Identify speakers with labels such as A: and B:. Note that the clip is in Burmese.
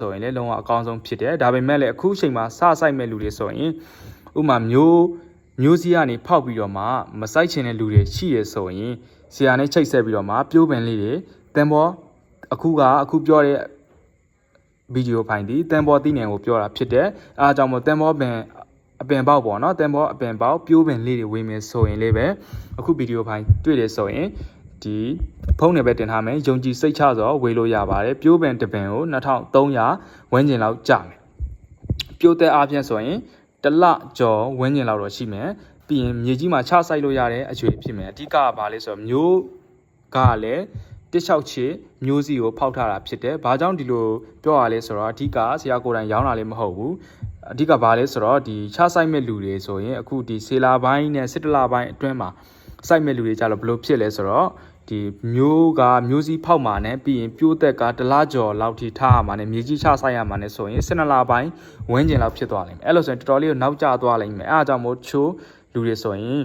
A: ဆိုရင်လည်းလုံးဝအကောင်းဆုံးဖြစ်တယ်ဒါပေမဲ့လည်းအခုချိန်မှာစဆိုင်မဲ့လူတွေဆိုရင်ဥမာမျိုးမျိုးစည်းကနေဖောက်ပြီးတော့မှမဆိုင်ချင်တဲ့လူတွေရှိရဆိုရင်ဆရာနဲ့ချိတ်ဆက်ပြီးတော့မှပြိုးပင်လေးတွေတန်ဘောအခုကအခုပြောတဲ့ဗီဒီယိုဖိုင်ဒီတန်ဘောတီးနယ်ကိုပြောတာဖြစ်တယ်အဲအားကြောင့်မို့တန်ဘောပင်အပင်ပေါက်ပေါ့နော်တန်ဘောအပင်ပေါက်ပြိုးပင်လေးတွေဝေမယ်ဆိုရင်လေးပဲအခုဗီဒီယိုဖိုင်တွေ့တယ်ဆိုရင်ဒီ ဖုန်းတွေပဲတင်ထားမယ်ယုံကြည်စိတ်ချစွာဝေလို့ရပါတယ်ပြိုးပင်တစ်ပင်ကို2300ဝန်းကျင်လောက်ကျမယ်ပြိုးတဲ့အားဖြင့်ဆိုရင်တစ်လကျော်ဝန်းကျင်လောက်တော့ရှိမယ်ပြီးရင်မြေကြီးမှာချဆိုင်လို့ရတဲ့အကျွေဖြစ်မယ်အဓိကကဘာလဲဆိုတော့မျိုးကလည်းတစ်လျှောက်ချေမျိုးစီကိုဖောက်ထားတာဖြစ်တယ်ဘာကြောင့်ဒီလိုပြောရလဲဆိုတော့အဓိကဆရာကိုယ်တိုင်ရောင်းတာလည်းမဟုတ်ဘူးအဓိကဘာလဲဆိုတော့ဒီချဆိုင်မဲ့လူတွေဆိုရင်အခုဒီဆေလာပိုင်းနဲ့စစ်တလပိုင်းအတွင်းမှာစိုက်မဲ့လူတွေကြတော့ဘယ်လိုဖြစ်လဲဆိုတော့ ဒီမျိုးကမျိုးစည်းဖောက်မာနဲ့ပြီးရင်ပြိုးသက်ကတလားကျော်လောက်ထိထားရမှာနဲ့မြေကြီးချဆိုင်ရမှာနဲ့ဆိုရင်12လပိုင်းဝန်းကျင်လောက်ဖြစ်သွားလိမ့်မယ်အဲ့လိုဆိုရင်တော်တော်လေးကိုနောက်ကျသွားလိမ့်မယ်အဲ့အကြောင့်မို့ချိုးလူတွေဆိုရင်